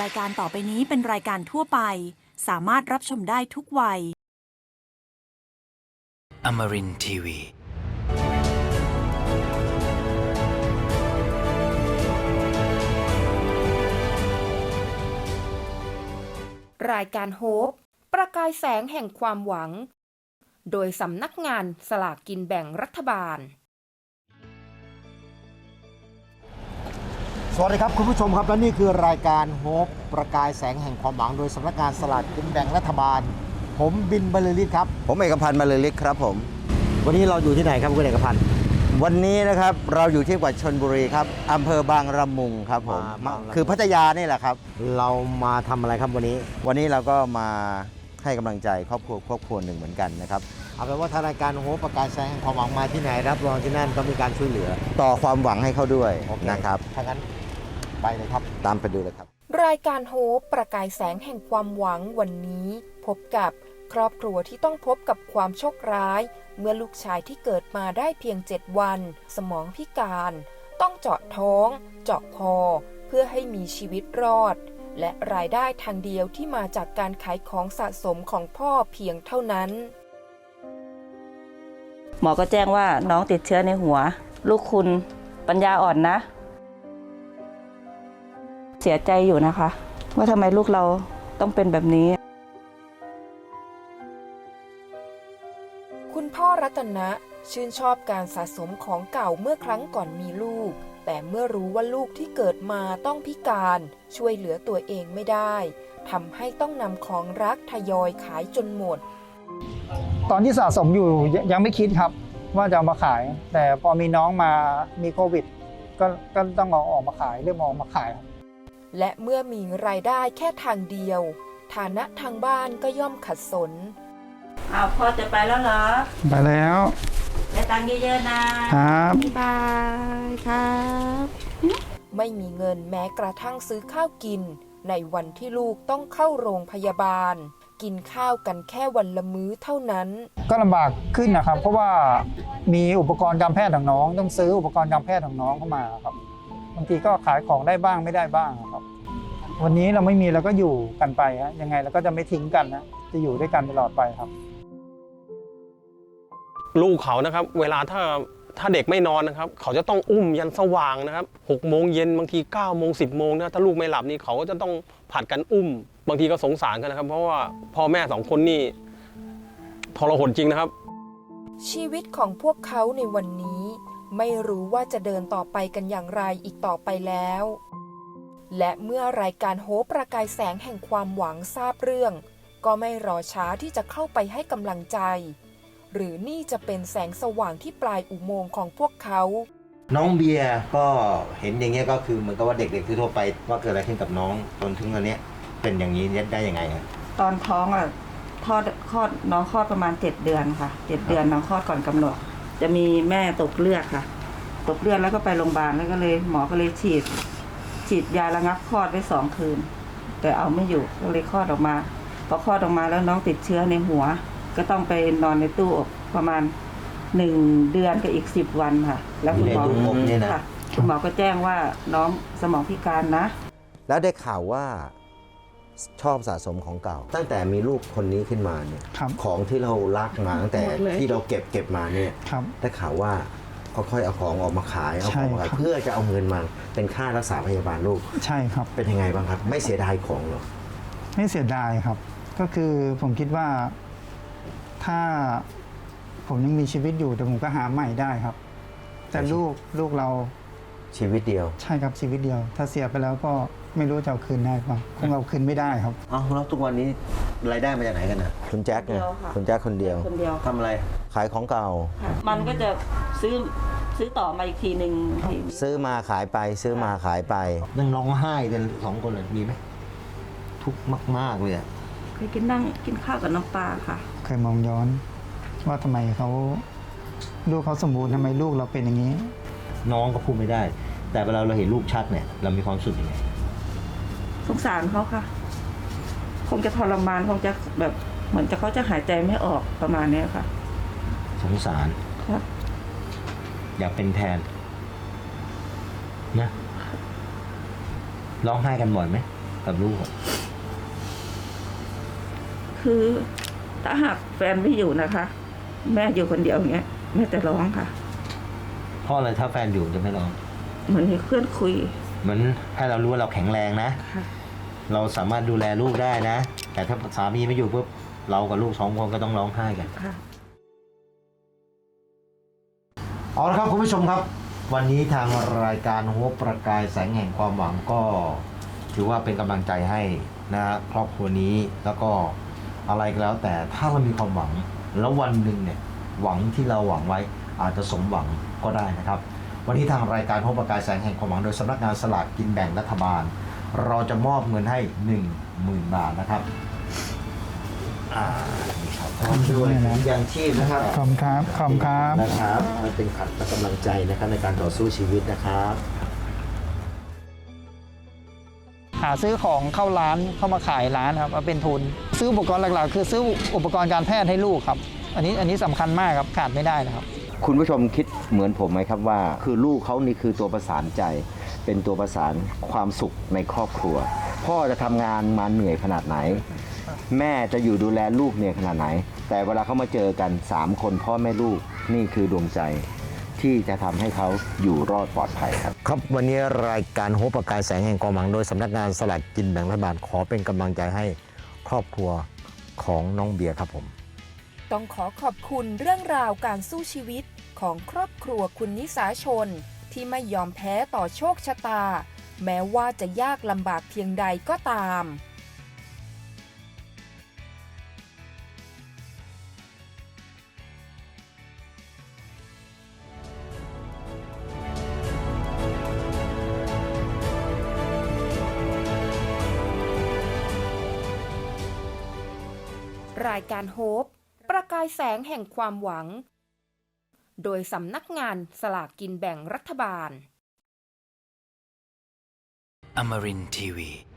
รายการต่อไปนี้เป็นรายการทั่วไป สามารถรับชมได้ทุกวัย Amarin Tiwi. รายการโฮปประกายแสงแห่งความหวัง โดยสำนักงานสลากกินแบ่งรัฐบาล สวัสดีครับคุณผู้ชมครับและนี่คือรายการโฮปประกายแสงแห่งความหวังโดยสำนักงานสลากกินแบ่งรัฐบาล ผมบินบรรลือฤทธิ์ครับ ผมเอกพันธ์มาเลยลิกครับผม วันนี้เราอยู่ที่ไหนครับคุณเอกพันธ์ วันนี้นะครับเราอยู่ที่จังหวัดชนบุรีครับอำเภอบางระมุงครับผมมาบางละมุง คือพัทยานี่แหละครับ เรามาทำอะไรครับวันนี้ วันนี้เราก็มาให้กำลังใจครอบครัวครอบครัวหนึ่งเหมือนกันนะครับ เอาเป็นว่าทางรายการโฮปประกายแสงแห่งความหวังมาที่ไหนรับรองที่นั่นต้องมีการช่วยเหลือต่อความหวังให้เขาด้วยโอเคนะครับ ถ้างั้น ไปเลยครับ ตามไปดูเลยครับ รายการโฮปประกายแสงแห่งความหวังวันนี้ พบกับครอบครัวที่ต้องพบกับความโชคร้าย เมื่อลูกชายที่เกิดมาได้เพียง 7 วัน สมองพิการ ต้องเจาะท้อง เจาะคอ เพื่อให้มีชีวิตรอด และรายได้ทางเดียวที่มาจากการขายของสะสมของพ่อเพียงเท่านั้น หมอก็แจ้งว่าน้องติดเชื้อในหัว ลูกคุณปัญญาอ่อนนะเสียใจอยู่นะคะ ว่าทำไมลูกเราต้องเป็นแบบนี้ คุณพ่อรัตนะชื่นชอบการสะสมของเก่าเมื่อครั้งก่อนมีลูก แต่เมื่อรู้ว่าลูกที่เกิดมาต้องพิการ ช่วยเหลือตัวเองไม่ได้ทำให้ต้องนำของรักทยอยขายจนหมด ตอนที่สะสมอยู่ยยังไม่คิดครับ ว่าจะเอามาขาย แต่พอมีน้องมามีโควิด ก็ก็ต้องเอาออกมาขายเริ่มเอาออกมาขายครับ และเมื่อมีรายได้แค่ทางเดียว ฐานะทางบ้านก็ย่อมขัดสน อ้าวพ่อจะไปแล้วเหรอไปแล้วได้ตังค์เยอะๆนะครับบ๊ายบายครับ ไม่มีเงินแม้กระทั่งซื้อข้าวกิน ในวันที่ลูกต้องเข้าโรงพยาบาล กินข้าวกันแค่วันละมื้อเท่านั้น ก็ลำบากขึ้นนะครับ เพราะว่ามีอุปกรณ์การแพทย์ของน้อง ต้องซื้ออุปกรณ์การแพทย์ของน้องเข้ามาครับ บางทีก็ขายของได้บ้างไม่ได้บ้างครับ วันนี้เราไม่มีเราก็อยู่กันไปฮะยังไงเราก็จะไม่ทิ้งกันนะจะอยู่ด้วยกันตลอดไปครับ ลูกเขานะครับ เวลาถ้าถ้าเด็กไม่นอนนะครับ เขาจะต้องอุ้มยันสว่างนะครับหกโมงเย็นบางที9ก้าโมงสิบโมงนะถ้าลูกไม่หลับนี่เขาก็จะต้องผัดกันอุ้ม บางทีก็สงสารกันนะครับ เพราะว่าพ่อแม่สองคนนี่ทรหดจริงนะครับ ชีวิตของพวกเขาในวันนี้ ไม่รู้ว่าจะเดินต่อไปกันอย่างไรอีกต่อไปแล้ว และเมื่อรายการโฮปประกายแสงแห่งความหวังทราบเรื่อง ก็ไม่รอช้าที่จะเข้าไปให้กำลังใจ หรือนี่จะเป็นแสงสว่างที่ปลายอุโมงค์ของพวกเขา น้องเบียร์ก็เห็นอย่างเงี้ยก็คือเหมือนกับว่าเด็กๆทั่วไปว่าเกิดอะไรขึ้นกับน้องจนถึงตอนเนี้ยเป็นอย่างนี้ได้ยังไงครับ ตอนท้องอะคลอดคลอดน้องคลอดประมาณ7เดือนค่ะ7เดือนน้องคลอดก่อนกำหนด จะมีแม่ตกเลือดค่ะ ตกเลือดแล้วก็ไปโรงพยาบาลแล้วก็เลยหมอก็เลยฉีด ฉีดยาระงับคลอดไว้สองคืน แต่เอาไม่อยู่ก็เลยคลอดออกมาพอคลอดออกมาแล้วน้องติดเชื้อในหัว ก็ต้องไปนอนในตู้อบประมาณหนึ่งเดือนกับอีกสิบวันค่ะ แล้วคุณหมอในตู้อบเนี่ยนะ ค่ะคุณหมอก็แจ้งว่าน้องสมองพิการนะ แล้วได้ข่าวว่า ชอบสะสมของเก่า ตั้งแต่มีลูกคนนี้ขึ้นมาเนี่ยครับของที่เรารักมาตั้งแต่หมดเลย ที่เราเก็บเก็บมาเนี่ยครับ ได้ข่าวว่าค่อยๆเอาของออกมาขายเอาของมาขายใช่ครับ เพื่อจะเอาเงินมาเป็นค่ารักษาพยาบาลลูกใช่ครับ เป็นยังไงบ้างครับ ไม่เสียดายของเหรอไม่เสียดายครับ ก็คือผมคิดว่าถ้าผมยังมีชีวิตอยู่แต่ผมก็หาใหม่ได้ครับ แต่ลูกลูกเราชีวิตเดียว ใช่ครับชีวิตเดียว ถ้าเสียไปแล้วก็ ไม่รู้จะเอาคืนได้เปล่าคงเอาคืนไม่ได้ครับอ้าวแล้วทุกวันนี้รายได้มาจากไหนกันนะคุณแจ็คไงคนเดียวค่ะ คุณแจ็คคนเดียว คนเดียว ทำอะไร ขายของเก่าค่ะมันก็จะซื้อซื้อต่อมาอีกทีหนึ่งทีซื้อมาขายไปซื้อมาขายไป นั่งร้องไห้กันสองคนเลยมีไหมทุกข์มาก ๆ เลยอะเคยกินนั่งกินข้าวกับน้องปลาค่ะ เคยมองย้อน ว่าทำไมเขาลูกเขาสมบูรณ์ทำไมลูกเราเป็นอย่างนี้ น้องก็พูดไม่ได้ แต่เวลาเราเห็นลูกชักเนี่ย เรามีความสุขยังไง สงสารเขาค่ะ คงจะทรมานคงจะแบบเหมือนจะเขาจะหายใจไม่ออกประมาณเนี้ยค่ะ สงสาร ครับ อยากเป็นแทน นะร้องไห้กันบ่อยไหมกับลูกคือถ้าหากแฟนไม่อยู่นะคะ แม่อยู่คนเดียวอย่างเงี้ยแม่จะร้องค่ะ เพราะอะไรถ้าแฟนอยู่จะไม่ร้อง เหมือนมีเพื่อนคุย เหมือนให้เรารู้ว่าเราแข็งแรงนะ ค่ะ เราสามารถดูแลลูกได้นะ แต่ถ้าสามีไม่อยู่ปุ๊บเรากับลูกสองคนก็ต้องร้องไห้กัน ค่ะ เอาละครับคุณผู้ชมครับ วันนี้ทางรายการหัวประกายแสงแห่งความหวังก็ ถือว่าเป็นกำลังใจให้นะฮะครอบครัวนี้แล้วก็อะไรก็แล้ว แต่ถ้าเรามีความหวังแล้ววันหนึ่งเนี่ยหวังที่เราหวังไว้อาจจะสมหวังก็ได้นะครับ วันนี้ทางรายการหัวประกายแสงแห่งความหวังโดยสำนักงานสลากกินแบ่งรัฐบาล เราจะมอบเงินให้ 1 0,000 บาทนะครับอ่านี่ครับพร้อมด้วยถุงยางชีพนะครับขอบคุณครับขอบคุณครับนะครับมันเป็นขัดกำลังใจนะครับในการต่อสู้ชีวิตนะครับหาซื้อของเข้าร้านเข้ามาขายร้านครับมาเป็นทุน ซื้ออุปกรณ์หลักๆ คือซื้ออุปกรณ์การแพทย์ให้ลูกครับ อันนี้อันนี้สำคัญมากครับขาดไม่ได้นะครับ คุณผู้ชมคิดเหมือนผมไหมครับว่า คือลูกเขานี่คือตัวประสานใจ เป็นตัวประสานความสุขในครอบครัว พ่อจะทำงานมาเหนื่อยขนาดไหน แม่จะอยู่ดูแลลูกเหนื่อยขนาดไหน แต่เวลาเขามาเจอกัน 3 คนพ่อแม่ลูกนี่คือดวงใจที่จะทำให้เขาอยู่รอดปลอดภัยครับ ครับวันนี้รายการโฮปประกายแสงแห่งความหวังโดยสำนักงานสลากกินแบ่งรัฐบาลขอเป็นกำลังใจให้ครอบครัวของน้องเบียร์ครับผม ต้องขอขอบคุณเรื่องราวการสู้ชีวิตของครอบครัวคุณนิสาชน ที่ไม่ยอมแพ้ต่อโชคชะตา แม้ว่าจะยากลำบากเพียงใดก็ตามรายการโฮป ประกายแสงแห่งความหวัง โดยสำนักงานสลากกินแบ่งรัฐบาล Amarin Tiwi.